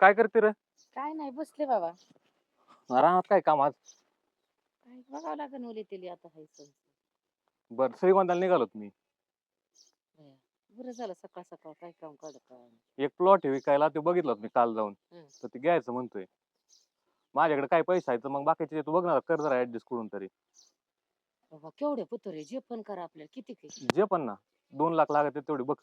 काय करते रे? काय नाही बसले बाबा. रानात काय काम आज? काय बघावं लागेल ओली तेली आता हाय सण. बर श्रीगोंदाला निघालोत मी. बया. बरं झालं सकाळ सकाळ काय काम काय एक प्लॉट आहे विकायला ते बघितलं मी काल जाऊन. हम्म. तर ते घ्यायचं म्हणतोय. माझ्याकडे काय पैसा आहे तर मग बाकीचे तू बघ ना कर जरा ऍडजस्ट करून तरी. बाबा केवढे पुतरे जे पण करा आपल्याला किती काही जे पण ना दोन लाख लागत तेवढे बघ.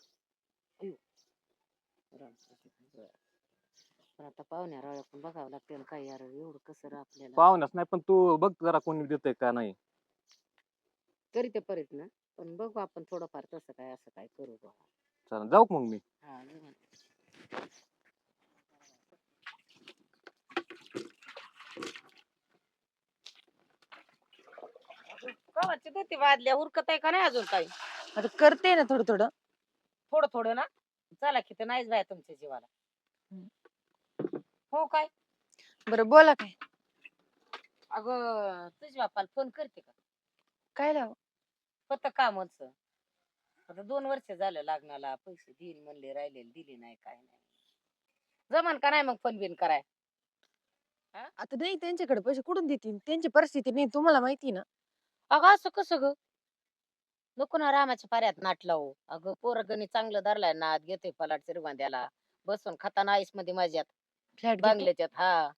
पण आता पाहुण्या रावळ्या पण बघावं लागते काय यार एवढं कसं आपल्याला. पाहुण्यास नाही पण तू बघ जरा कोणी देतंय का नाही. तरी ते परत ना पण बघू आपण थोडंफार तसं काय असं काय करू चला जाऊ का मग मी? हा. कवाची गती वाजल्या उरकत आहे का नाही अजून काही आता करते ना थोडं थोडं. थोडं थोडं ना? चला की ते नाहीच बाय तुमच्या जीवाला. हो काय? बरं बोला काय? अगं तुझ्या बापाला फोन करते का? काय लाव? फक्त कामच. आता दोन वर्ष झालं लग्नाला पैसे देईन म्हणले राहिलेले दिले नाही काय नाही. जमान का नाही मग फोन बिन कराय? आता नाही त्यांच्याकडे पैसे कुठून देतील? त्यांची परिस्थिती नाही तुम्हाला माहिती ना. अगं असं कसं ग? नको ना रामाच्या पाऱ्यात नाट लावू. अगं पोरगणी चांगलं धरलाय नाद घेते पलाट श्रीगोंद्याला बसून खाताना आईसमध्ये माझ्यात फ्लॅट बांगल्याच्यात हा.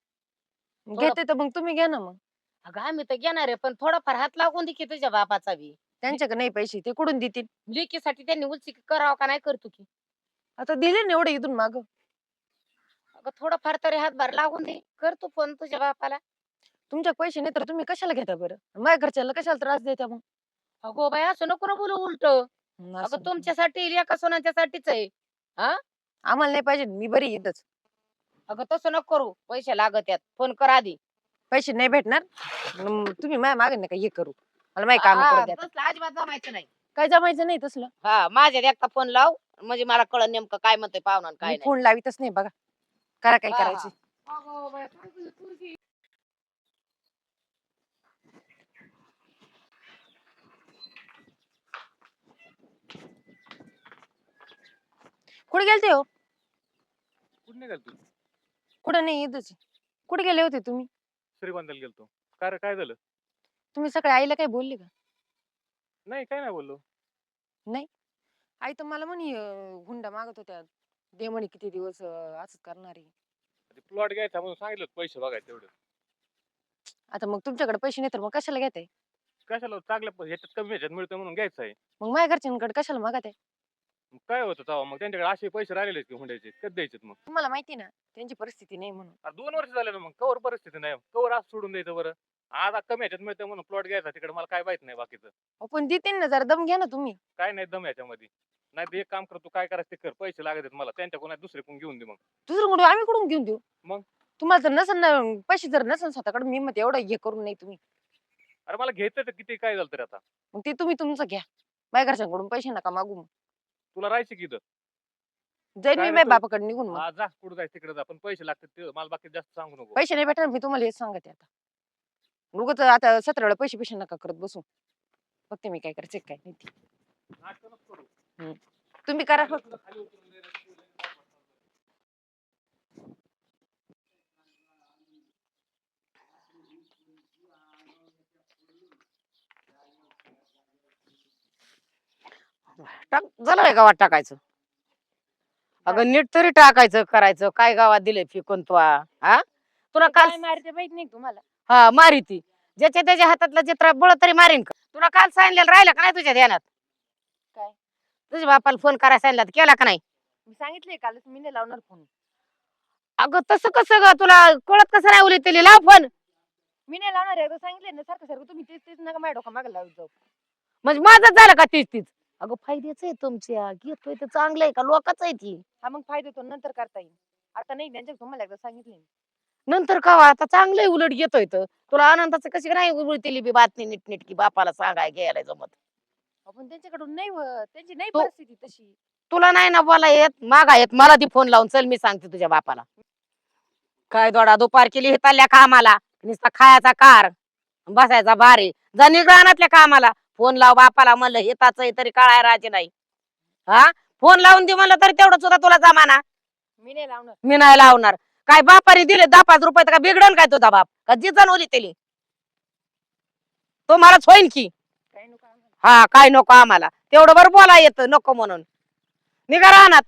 घेते तर मग तुम्ही घ्या ना मग. अगं आम्ही तर घेणार आहे पण थोडाफार हात लागून दे की तुझ्या बापाचा बी. त्यांच्याकडे नाही पैसे ते कुठून देतील? लेकीसाठी त्यांनी उलची करावं का नाही करतो की. आता दिले ना एवढे इथून माग. अगं थोडंफार तरी हातभार लागून दे करतो फोन तुझ्या बापाला. तुमच्या पैसे नाही तर तुम्ही कशाला घेता बरं? माझ्या घरच्याला कशाला त्रास देता मग? अगो बाई असं नको ना बोलू उलट. हं, असं अगं नको. तुमच्यासाठी एका सोनाच्यासाठीच आहे. आम्हाला नाही पाहिजे मी बरी इथंच. अगं तसं नको करू. पैसे लागत यात. फोन कर आधी. पैसे नाही भेटणार? मग तुम्ही माझ्या मागे नका हे करू. मला माहिती काम करू द्या तसलं अजिबात जमायचं नाही. काय जमायचं नाही तसलं. हा माझ्यात एकटा फोन लाव. म्हणजे मला कळलं नेमकं काय म्हणतोय पाहुणा काय मी नाही. फोन लावितच नाही बघा. करा काय हा, करायचे. अगो बाई, काय तुझी पोरगी? कुठे गेलते हो? कुठे निघाल तू कुठे नाही इथंच. आहे. कुठे गेले होते तुम्ही? श्रीगोंदाला गेलतो. काय रे, काय झालं? तुम्ही सकाळी आईला काय बोलले का? नाही काय नाही बोललो. आई तर मला म्हणे अं, हुंडा मागत होत्या. दे म्हणे किती दिवस अं, असंच करणार. आहे प्लॉट घ्यायचा म्हणून सांगितलं होतं पैसे बघायचे तेवढं. आता मग तुमच्याकडे पैसे नाही तर मग कशाला घेताय? कशाला चांगल्या प- ह्याच्यात कमी ह्याच्यात मिळतं म्हणून घ्यायचं आहे. मग माझ्या घरच्यांकडे कशाला मागत आहे मग काय होतं तेव्हा? मग त्यांच्याकडे असे पैसे राहिलेले की हुंड्याचे? कधी द्यायचे मग? तुम्हाला माहिती ना त्यांची परिस्थिती नाही म्हणून. अरे दोन वर्ष झाले ना मग कवर परिस्थिती नाही कवर आज सोडून द्यायचं बरं. आज आ- कमी ह्याच्यात मिळतं म्हणून प्लॉट घ्यायचा तिकडे मला काय माहीत नाही बाकीचं. अहो, पण देतील ना जरा दम घ्या ना तुम्ही. काय नाही दम याच्यामध्ये. नाही तर एक काम कर तू काय करायचं ते कर. पैसे लागत आहेत मला त्यांच्याकडून नाही, दुसरे कोण घेऊन दे मग. दुसरं कुठे आम्ही कुठून घेऊन देऊ? मग? तुम्हाला जर नसेल ना पैसे जर नसेल स्वतःकडे मी मग एवढं हे करून नाही तुम्ही. अरे मला घ्यायचं तर किती काय झालं तरी आता? मग ते तुम्ही तुमचं घ्या. माझ्या घरच्यांकडून पैसे नका मागू मग. तुला राहायचं की इथं? काय मी रे माझ्या तू? बापाकडे निघून मग. हा जा कुठं जायचं तिकडे जा पण पैसे लागतात ते मला बाकी जास्त सांगू नको. पैसे नाही भेटणार मी तुम्हाला हेच सांगते आता. उगाच आता सतरा वेळा पैसे पैसे नका करत बसू. बघते मी काय करायचं काय नाही ते. नाटकं नको करू. तुम्ही करा फक्त. खाली उतरून टाक झालं काय गावात टाकायचं. अगं नीट तरी टाकायचं करायचं. काय गावात दिले फिकून तू हा तुला काल काय मारते माहीत नाही तुम्हाला? हा मारी ती. ज्याच्या त्याच्या हातातला चित्र बळ तरी मारीन का? तुला काल सांगितलेलं राहिलं का नाही तुझ्या ध्यानात? काय? तुझ्या बापाला फोन करायला सांगितलं तर केला का नाही? मी सांगितलंय कालच मी नाही लावणार फोन अगं तसं कसं ग? तुला कळत कसं नाही उली तिला? लाव फोन मी नाही लावणार आहे. सांगितलंय ना सारखं सारखं. तुम्ही तेच तेच नका माझ्या डोका मागे लावत जाऊ. म्हणजे माझंच झालं का तीच तीच? अगं फायद्याच आहे तुमच्या. घेतोय ते चांगलं आहे का? लोकांच आहे ती. हा मग फायदा तो नंतर करता येईल. आता नाही त्यांच्या तुम्हाला एकदा सांगितलंय नंतर का आता चांगलं आहे उलट घेतोय तर. तुला आनंदाचं कशी नाही उलटिली बी बातमी नीटनीटकी बापाला सांगाय घ्यायला जमत. आपण त्यांच्याकडून नाही त्यांची नाही तो- परिस्थिती तशी. तुला नाही ना बोला येत? मागा येत. मला ती फोन लावून चल मी सांगते तुझ्या बापाला. काय दोडा दुपार केली हे चालल्या कामाला. नुसता खायचा कार. बसायचा भारी. जा निगरानातल्या कामाला. फोन लाव बापाला म्हणलं हिताच तरी कळाय राजे नाही. हा? फोन लावून दे म्हणलं तरी तेवढं सुद्धा तुला जमाना. मी नाही लावणार. मी नाही लावणार. काय बापाने दिले दहा पाच रुपये तर का बिघडन काय तुझा बाप? का जिजन ओली तेली? तो मलाच होईन की. काय नको आम्हाला. हा काय नको आम्हाला. तेवढं बरं बोला येतं नको म्हणून. निघा राहणार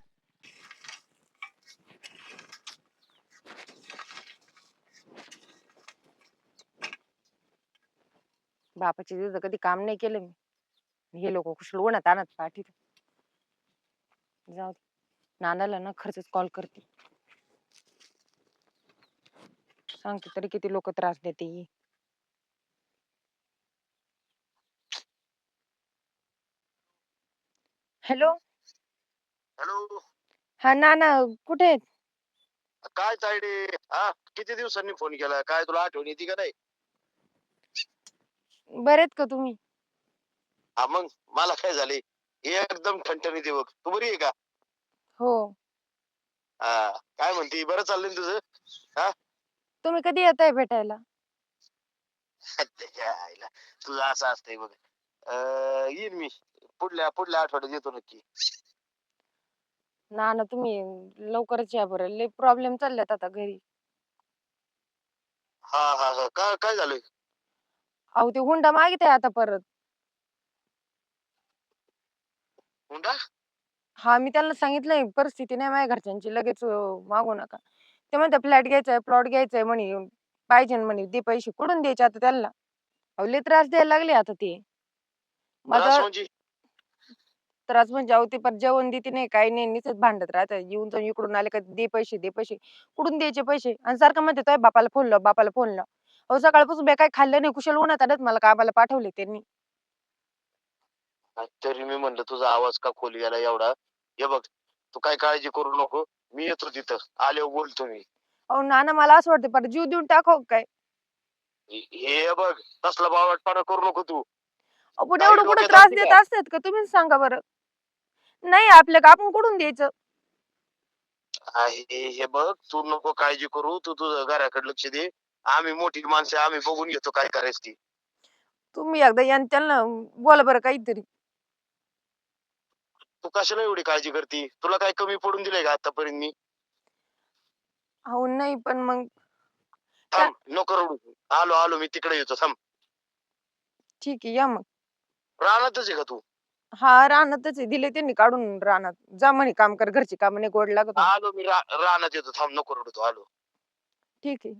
बापाची तिथं कधी काम नाही केलं मी. हे लोक कुशल उन्हात आणत पाठी जाऊ दे. नानाला ना खरंच कॉल करते. सांगते तरी किती लोक त्रास देते ही. हॅलो? हॅलो? हा नाना कुठे आहेत? काय तायडे हा किती दिवसांनी फोन केला? काय तुला आठवण येते का नाही? बरे आहेत का तुम्ही? हा मग मला काय झाले? एकदम ठणठणीत आहे बघ. तू बरी आहे का? हो. हा काय म्हणते? बरं चाललंय ना तुझं? तुम्ही कधी येत आहे भेटायला त्याच्या आईला तुझं असं असतंय बघ. अं, येईन मी. पुढल्या पुढल्या आठवड्यात येतो नक्की. ना ना तुम्ही लवकरच या बरं. लय प्रॉब्लेम चालल्यात आता घरी. हा हा हा. काय झालंय? अहो ते हुंडा मागित आहे आता परत. हुंडा? हा मी त्यांना सांगितलंय परिस्थिती नाही माझ्या घरच्यांची लगेच अं, मागू नका. ते म्हणते फ्लॅट घ्यायचाय प्लॉट घ्यायचाय म्हणे पाहिजे ना म्हणे दे पैसे कुठून द्यायचे आता त्यांना? अहो लय त्रास द्यायला लागले आता ते. बरं माझा म्हणजे? त्रास म्हणजे अहो ते पर जेवण देते नाही काही नाही नुसतेच भांडत राहतात येऊन जाऊन इकडून आले का दे पैसे दे पैसे कुठून द्यायचे पैसे? आणि सारखं म्हणते तो बापाला फोन लाव बापाला फोन लाव. अहो सकाळपासून बे काय खाल्लं नाही कुशल उन्हात आलंच मला कामाला पाठवले त्यांनी. तरी मी म्हणलं तुझा आवाज का खोली गेला एवढा? हे बघ तू काय काळजी करू नको. मी येतो तिथं. आल्यावर बोलतो मी. अहो नाना मला असं वाटतं पर जीव देऊन टाकू काय? हे- बघ तसला बावटपणा करू नको तू. अहो, पण काही एवढं कुठं डोक्यात त्रास आणते देत? असतात का? तुम्हीच सांगा बरं. नाही आपल्या का आपण कुठून द्यायचं? आहे हे बघ तू नको काळजी करू. तू तुझं घराकडे लक्ष दे. आम्ही मोठी माणसं आहे, आम्ही बघून घेतो काय करायचं ती. तुम्ही एकदा या आणि त्यांना बोला बरं काहीतरी. तू कशाला एवढी काळजी करते? तुला काय कमी पडून दिलंय का आतापर्यंत मी? अहो नाही पण मग थांब नको रडू आलो आलो मी तिकडे येतो थांब. ठीक आहे या मग. रानातच आहे का तू? हा रानातच आहे. दिले त्यांनी काढून रानात. जा म्हणे काम कर घरची काम नाही गोड लागत म्हणे. आलो मी रा- रानात येतो थांब नको रडू तू आलो. ठीक आहे.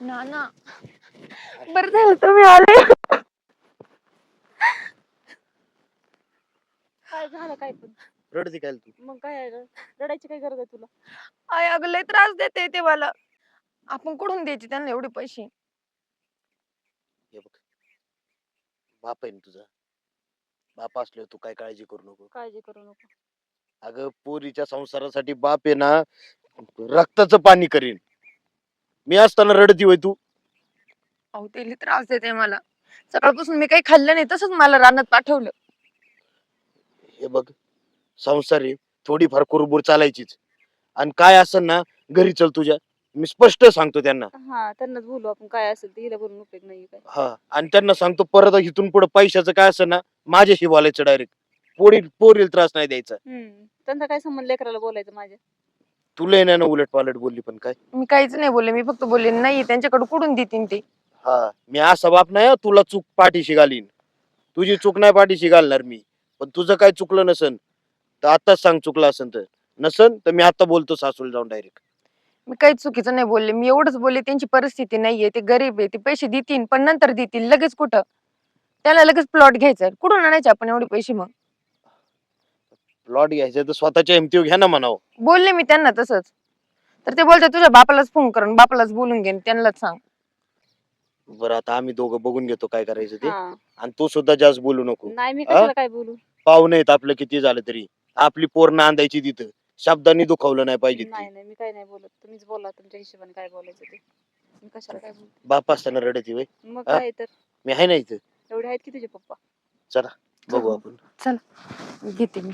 ना ना. बरं झालं तुम्ही आले. काय झालं काय पण. रडती काय तू? मग काय आहे? रडायची काय गरज आहे तुला? आय अगं लय त्रास देते ते मला. आपण कुठून द्यायचे त्यांना एवढे पैसे? हे बघ. बाप आहे ना तुझा. बाप असल्यावर तू काय काळजी करू नको. काळजी करू नको. अगं पोरीच्या संसारासाठी बाप आहे ना रक्ताचं पाणी करीन. मी असताना रडती होय तू. अहो ते लय त्रास देते मला. सकाळपासून मी काही खाल्लं नाही तसंच मला रानात पाठवलं. हे बघ संसार आहे थोडीफार कुरबुर चालायचीच. आणि काय असेल ना घरी चल तुझ्या. मी स्पष्ट सांगतो त्यांना. हा त्यांनाच बोलू आपण काय असेल ते हिला बोलून उपयोग नाही काय. हा आणि त्यांना सांगतो परत इथून पुढे पैशाचं काय असेल ना माझ्याशी बोलायचं डायरेक्ट पोरी पोरीला त्रास नाही द्यायचा. हम्म त्यांचा काय संबंध लेकराला बोलायचं माझ्या? तुला नाही ना उलट पालट बोलली पण काय? मी काहीच नाही बोलले मी फक्त बोलले नाही त्यांच्याकडे कुठून देतीन ते? हा मी असा बाप नाही हं, तुला चूक पाठीशी घालीन. तुझी चूक नाही पाठीशी घालणार मी पण तुझं काय चुकलं नसन तर आताच सांग चुकलं असन तर. नसन तर मी आता बोलतो सासूला जाऊन डायरेक्ट मी काहीच चुकीचं नाही बोलले. मी एवढंच बोलले त्यांची परिस्थिती नाहीये ते गरीब आहे ते पैसे देतील पण नंतर देतील लगेच कुठं? त्याला लगेच प्लॉट घ्यायचा कुठून आणायचे आपण एवढे पैसे मग? प्लॉट घ्यायचं तर स्वतःच्या हिमतीवर घ्या ना म्हणावं. बोलले मी त्यांना तसंच. तर ते बोलतात तुझ्या बापालाच फोन कर आणि बापालाच बोलून घे आणि त्यांनाच सांग. बरं आता आम्ही दोघं बघून घेतो काय करायचं ते. हा. आणि तू सुद्धा जास्त बोलू नको. नाही मी? कशाला काय बोलू? पाहुणे आहेत आपलं किती झालं तरी. आपली पोर नांदायची तिथं. शब्दांनी दुखावलं नाही पाहिजे ती. नाही मी काय नाही बोलत. तुम्हीच बोला तुमच्या हिशोबाने काय बोलायचं ते. मी कशाला काय बोलते? बाप असताना रडती वय मग हा? काय तर. मी आहे ना इथं. एवढे आहेत की तुझे पप्पा? बघू आपण. घेते मी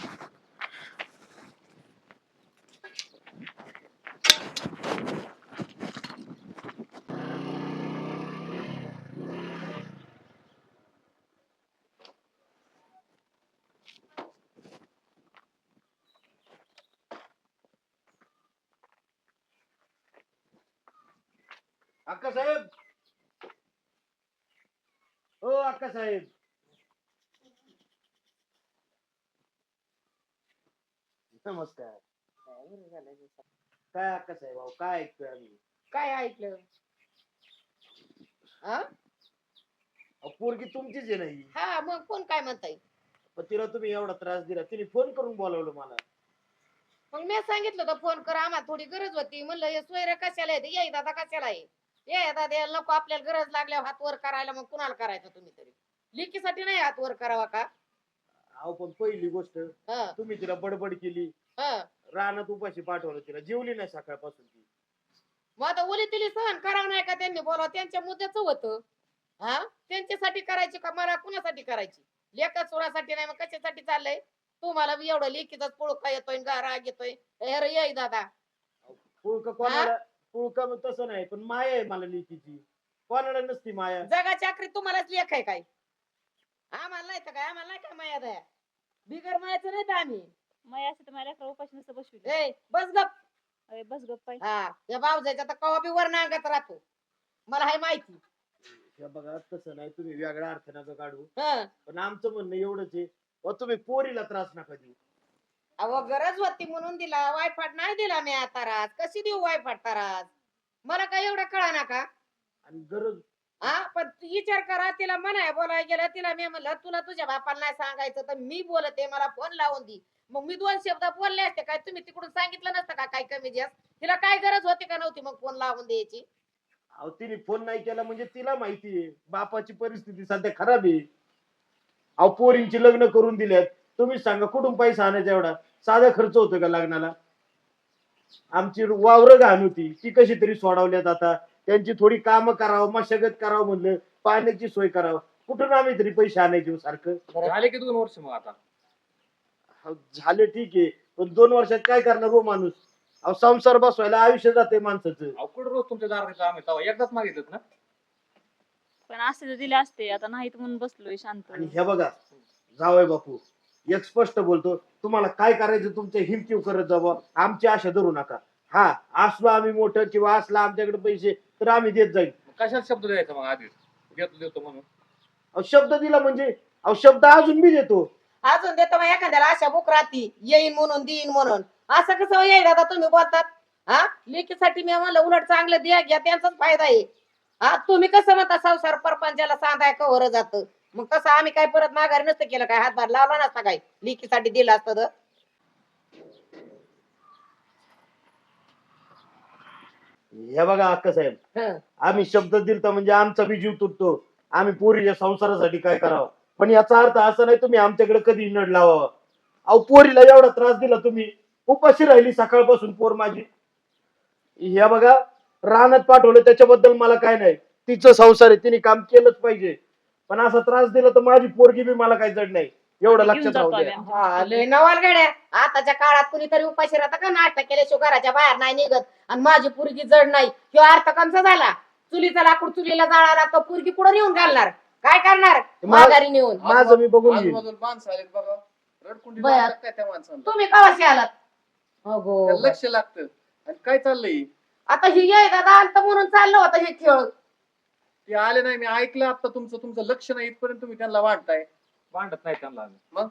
अक्का साहेब हो अक्का साहेब. नमस्कार. काय अक्का साहेब अहो, काय ऐकतोय आम्ही? काय ऐकलं? हा अहो, पोरगी तुमचीच आहे नाही हा. मग कोण काय म्हणताय? पण तिला तुम्ही एवढा त्रास दिला तिने फोन करून बोलावलं मला. मग मी सांगितलं होतं फोन कर आम्हाला थोडी गरज होती. म्हणलं हे सोयरे कशाला आहे ये दादा कशाला आहे? ये दादा नको आपल्याला गरज लागल्यावर हात वर करायला मग कुणाला करायचं तुम्ही तरी? लिकीसाठी नाही हात वर करावा का? अहो पण पहिली गोष्ट हा. तुम्ही तिला बडबड केली. हा. रानात उपाशी पाठवलं तिला. जेवली नाही सकाळपासून ती. मग आता ओली तिली सहन करावं नाही का त्यांनी बोलावं? त्यांच्या मुद्द्याच होतं. हा? त्यांच्यासाठी करायची का मला? कुणासाठी करायची? लेखा चोरासाठी नाही मग कशासाठी चाललंय? तुम्हाला बी एवढं लेखीचाच पुळका येतोय आणि गा- राग येतोय. हे रे ये दादा. पुळका कोणाला पुळका मग तसं नाही पण माया आहे मला लेकीची कोणाला नसती माया. जगाच्या आखरी तुम्हालाच लेख आहे काय? आम्हाला नाही तर काय? आम्हाला नाही काय माया दया? बिगर मायाचं नाही तर आम्ही. माय तर माझ्या उपाशी नसतं बसविलं. ए बस गप. अरे बस गप्प पाय हा या बावजायचा तर कवा बी वर नांगत राहतो. मला हाय माहिती. हे बघा तसं नाही तुम्ही वेगळा अर्थ नका काढू. हं. पण आमचं म्हणणं एवढंच आहे. अहो, तुम्ही पोरीला त्रास नका देऊ. अहो गरज होती म्हणून दिला. वायफाट नाही दिला मी आता राज. कशी देऊ वायफाट ताराज मला काय एवढं कळा ना का? आणि गरज हा पण तू विचार करा तिला म्हणाय बोलायला गेलं तिला मी म्हणलं तुला तुझ्या बापाला नाही सांगायचं तर मी बोलते मला फोन लावून दी. मग मी दोन शब्द बोलले असते काय तुम्ही तिकडून सांगितलं नसतं का काय कमी जास्त? तिला काय गरज होती का नव्हती मग फोन लावून द्यायची? अहो तिने फोन नाही केला म्हणजे तिला माहिती आहे. बापाची परिस्थिती सध्या खराब आहे. अहो पोरींची लग्न करून दिल्यात. तुम्ही सांगा कुठून पैसा आणायचा एवढा? साधा खर्च होतो का लग्नाला? आमची वावर घाण होती ती कशी तरी सोडवल्यात आता. त्यांची थोडी कामं करावं मशागत करावं म्हणलं पाण्याची सोय करावं. कुठून आम्ही तरी पैसे आणायचे हो सारखं? झाले की दोन वर्ष मग आता? अहो, झाले ठीक आहे पण दोन वर्षात काय करणार हो माणूस? अहो संसार बसवायला आयुष्य जाते माणसाचं. अहो कुठं रोज तुमच्या दारात येतो आम्ही तेव्हा एकदाच मागितलं ना? पण असते तर दिले असते आता नाहीत म्हणून बसलोय शांत. आणि हे बघा जावय बापू एक स्पष्ट बोलतो तुम्हाला काय करायचं? तुमच्या हिमतीव करत जावं. आमची आशा धरू नका. हा असलो आम्ही मोठं किंवा असला आमच्याकडे पैसे तर आम्ही देत जाईल. कशाला शब्द द्यायचा मग आधीच देतो देतो म्हणून. अहो, शब्द दिला म्हणजे? अहो शब्द अजून मी देतो. अजून देतो मग एखाद्याला अशा बुक राहती येईन म्हणून देईन म्हणून. असं कसं येईल दादा तुम्ही बोलतात? हा? लेकीसाठी मी म्हणलं उलट चांगलं द्या घ्या त्यांचाच फायदा आहे. हा तुम्ही कसं म्हणता संसार परपंचाला सांगाय कवर जात? मग तसं आम्ही काय परत माघारी नसतं केलं काय? हातभार लावला नसता काय? लेकीसाठी दिलं असतं तर. हे बघा अक्का साहेब हं. आम्ही शब्द दिलता म्हणजे आमचा बी जीव तुटतो. आम्ही पोरीच्या संसारासाठी काय करावं? पण याचा अर्थ असा नाही तुम्ही आमच्याकडे कधी नड लावावा. अहो पोरीला एवढा त्रास दिला तुम्ही. उपाशी राहिली सकाळपासून पोर माझी. हे बघा रानात पाठवलं त्याच्याबद्दल मला काय नाही. तिचं संसार आहे तिने काम केलंच पाहिजे. पण असा त्रास दिला तर माझी पोरगी बी मला काही जड नाही. एवढं घेऊन लक्षात जातो राहू द्या आम्ही हा, आमच्या लय नवाल गड्या. आताच्या काळात कुणीतरी उपाशी राहतं का? नाटक केल्याशिवाय घराच्या बाहेर नाही निघत. आणि माझी पुरगी जड नाही. किंवा अर्थ कंचा झाला. चुलीचा लाकूड चुलीला जाळा लागतो पुरगी कुठं नेऊन घालणार? काय करणार? मा- माघारी नेऊन. माझं मी बघून घेईन. आजूबाजूला माणसं आलेत बघा. रडकुंडी बया. लावतात काय त्या माणसांना तुम्ही कवाशी आलात? अगो. त्याला लक्ष लागतं. आणि काय चाललंय? आता ही ये दादा आलत म्हणून चाललं होतं हे खेळ. ते आले नाही मी ऐकलं आता तुमचं तुमचं लक्ष नाही इथपर्यंत तुम्ही त्यांना वाटताय भांडत नाही त्यांना आम्ही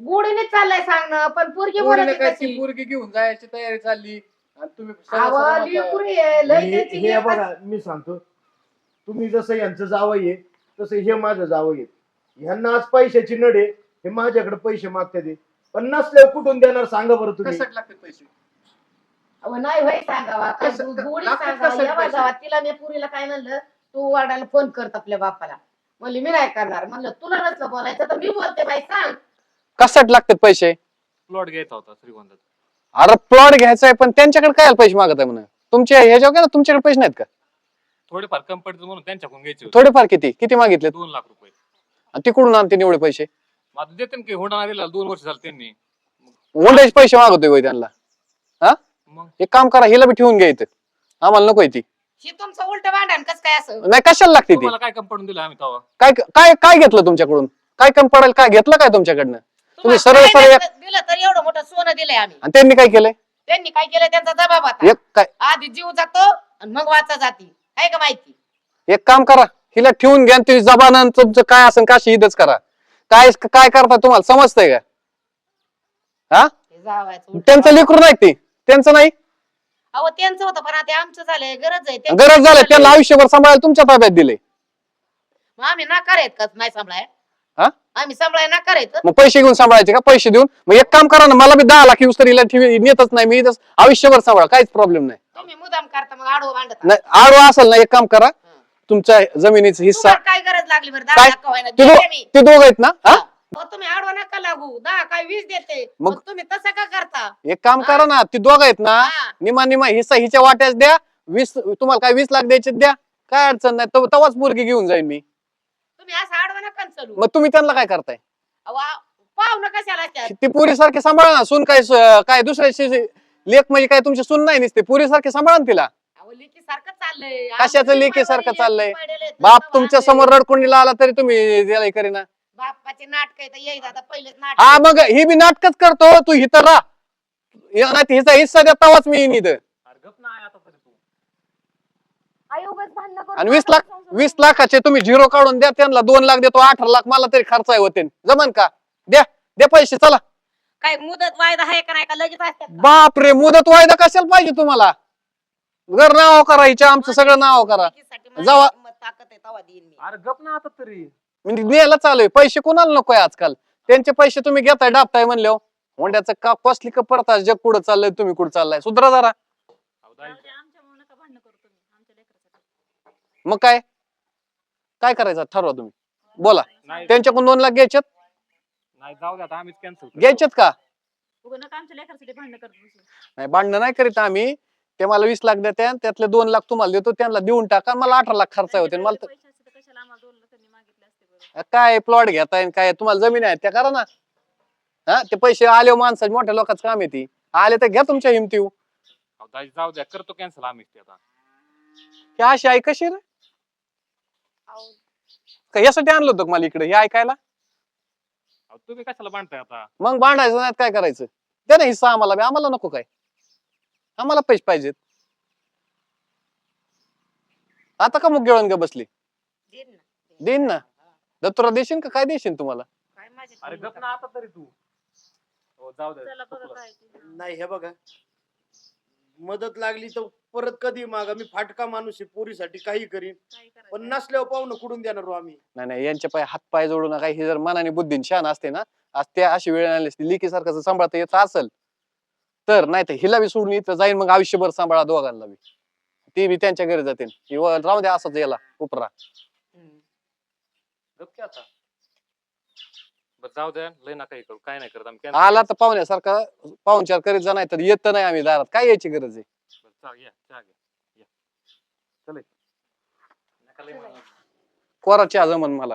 गुढीने चाललंय सांगणं पण पुरगी पोरीला म्हणत काय कशी? ती पोरगी घेऊन जायची तयारी चालली. आणि तुम्ही सगळं आवं, सगळं म्हणताय. लेकरू आहे, लय हे त्याची हे लेक बघा मी सांगतो. तुम्ही जसं यांचं जावं आहे तसं हे माझं जावं आहे. ह्यांना आज पैशाची नड आहे हे माझ्याकडे पैसे मागतात हे. पण नसल्यावर कुठून देणार सांगा बरं तुम्ही? कशासाठी लागते पैसे? अहो, नाही भाई सांगावा. काय कसं- गु- गोडी लागतात सांगावा. कशासाठी या पैसे? बघावा तिला मी पुरीला काय म्हणलं? तू वाडायला फोन करत आपल्या बापाला. म्हणली मी नाही करणार. म्हणलं तुला नसलं बोलायचं तर मी बोलते बाई सांग. कशासाठी लागतात पैसे? प्लॉट घ्यायचा होता श्रीगोंदात अरे प्लॉट घ्यायचा आहे पण त्यांच्याकडे काय पाहिजे मागत आहे म्हणून? तुमच्या ह्याच्यावर काय ना तुमच्याकडे पैसे नाहीत का? थोडेफार कमी पडतील म्हणून त्यांच्याकडून घ्यायचे होते. थोडेफार किती? किती मागितले दोन लाख रुपये. तिकडून आणते एवढे पैसे? मग आता देते ना की हुंडा दिला दोन वर्ष झाले त्यांनी. हुंड्याचे पैसे मागतोय होय त्यांना. मग? एक काम करा हिला बी ठेवून घ्या इथं. आम्हाला नको ती. हे तुमचं उलट भांडण कस काय असं? नाही कशाला लागते ती? तुम्हाला काय कमी पडून दिलं आम्ही तेव्हा? काय काय काय घेतलं तुमच्याकडून? काय कमी पडेल काय घेतलं काय तुमच्याकडनं? तुम्ही सरळ सरळ काय दिलं तर एवढं मोठं सोनं दिलंय आम्ही. आणि त्यांनी काय केलंय? त्यांनी काय केलं त्यांचा जबाब एक काय? आधी जीव जातो आणि मग वाचा जाती. आहे का माहिती? एक काम करा हिला ठेवून घ्या आणि तुम्ही जबान तुमचं काय असेल काशी इथंच करा. काय काय करता तुम्हाला समजतंय का? हा? हे जावायचं उलटं त्यांचं. लेकरू नाही ते. त्यांचं नाही? अहो त्यांचं होतं पण आता आमचं झालंय गरज आहे त्यांची गरज झालं. त्यांना आयुष्यभर सांभाळायला तुमच्या ताब्यात दिले मग आम्ही नाकार आहेत का? नाही सांभाळाय? हा? आम्ही सांभाळाय नाकार आहेत? मग पैसे घेऊन सांभाळायचे का? पैसे देऊन? मग एक काम करा ना मला बी दहा लाख यूज ठेवी नेतच नाही मी इथंच आयुष्यभर सांभाळा काहीच प्रॉब्लेम नाही. तुम्ही मुदाम करता मग आडवं नाही आडवा असेल ना एक काम करा तुमच्या जमिनीचा हिस्सा तुम्हाला काय गरज लागली बरं? काय? दहा लाख ते देते दो- मी. ते दोघ आहेत ना हा. तुम्ही आडवा नका लागू. दहा काय वीस देते. मग- मग तुम्ही तसं का करता? एक काम करा ना ती दोघ आहेत ना हा. निमा निमा हिस्सा हिच्या वाट्याच द्या वीस तुम्हाला काय वीस लाख द्यायचे द्या. काय अडचण नाही तव- तेव्हाच मुलगी घेऊन जाईन मी. तुम्ही असं आडवा नका चालू. मग तुम्ही त्यांना काय करताय? अहो, आ- पाहुणं कशाला? ती पुरी सारखी सांभाळा ना सून काय स- काय दुसऱ्याची लेख म्हणजे काय तुमची सून नाही नसते पुरी सारखी सांभाळा ना तिला. अहो, लेकीसारखं चाललंय. कशाचं आमचं लेकीसारखं लेकी चाललंय? बाप तुमच्या. समोर रडकुंडीला आला तरी तुम्ही त्याला हे करीना. बापाचे नाटक आहे तर येईल आता पहिलेच हा मग ही बी नाटकच करतो तू इथं राह. हिचा हिस्सा द्या तेव्हाच मी येईन इथं. अरे गप नाही आता तरी तू. आई उगाच भांडणं करून आणि वीस लाख वीस लाखाचे तुम्ही झिरो काढून द्या त्यांना दोन लाख देतो अठरा लाख मला तरी खर्च आहे होते. जमन का? द्या द्या पैसे चला. काय मुदत वायदा आहे का नाही का? लगेच असतात का? बाप रे मुदत वायदा कशाला पाहिजे तुम्हाला? घर नाव करा हिच्या आमचं सगळं नाव करा. जावा. ताकद आहे तेव्हा देईन मी. अरे गप ना आता तरी. म्हणजे न्यायला चालू आहे. पैसे कोणाला नकोय आजकाल? त्यांचे पैसे तुम्ही घेताय डाबताय म्हणले होंड्याचं का कसली का पडता जग कुठं चाललंय तुम्ही कुठं चाललाय? सुधरा जरा. मग काय? काय करायचं? ठरवा तुम्ही. बोला. नाही. त्यांच्याकडून दोन लाख घ्यायचेत? नाही जाऊ दे आता आम्हीच कॅन्सल घ्यायचेत का? उगा नका आमच्या लेकरासाठी भांडणं करत बसू. नाही भांडणं नाही करीत आम्ही. ते मला वीस लाख देते त्यातले दोन लाख तुम्हाला देतो त्यांना देऊन टाका. मला अठरा लाख खर्च होते. मला तर- पैसे असते तर कशाला आम्हाला दोन लाखांनी मागितले असते बरं काय प्लॉट घेताय काय? तुम्हाला जमीन आहे त्या करा ना. हा? ते पैसे आले माणसाचे मोठ्या लोकांचं काम येते आले तर घ्या तुमच्या हिमती अहो, दाई जाऊ द्या करतो कॅन्सल आम्हीच ते आता. हे अशी कशी रे? अहो, का यासाठी आणलं होतं का मला इकडे हे ऐकायला? अहो, तुम्ही कशाला बांधताय आता? मग भांडायचं नाही तर काय करायचं? दे ना हिस्सा आम्हाला बी, आम्हाला नको काय. आम्हाला पैसे पाहिजेत. आता का मग गिळून ग बसली? देईन ना. देईन ना. दत्तुरा देशील का? काय देशील तुम्हाला? काय माझ्या अरे गप ना आता तरी तू. हो जाऊ दे चला बघा चुकलं. काय ते. नाही हे बघा. मदत लागली तर परत कधी मागा? मी फाटका माणूस आहे पोरीसाठी काही करीन. काय करायचं? पण नसल्यावर पाहुणं कुठून देणार हो आम्ही? नाही नाही यांच्या पाय हात पाय जोडू नका. ही जर मनाने बुद्धीन शान असते ना आज त्या अशी वेळ आली असती लिकी सारखं सांभाळता येत असेल तर नाही तर हिला बी सोडून इथं जाईन मग आयुष्यभर सांभाळा दोघांना बी. ती बी त्यांच्या घरी जाते. किंवा राहू द्या असंच याला उपरा. गप की आता. बरं जाऊ द्या लय नका हे करू. काय नाही करत आम्ही. आला तर पाहुण्यासारखा पाहुणचार करीत जा नाही तर येत नाही आम्ही दारात. काय यायची गरज आहे? cancel. बरं, चहा घ्या चहा घ्या. या. चल. नका लय म्हणू. कोराची जमन मला.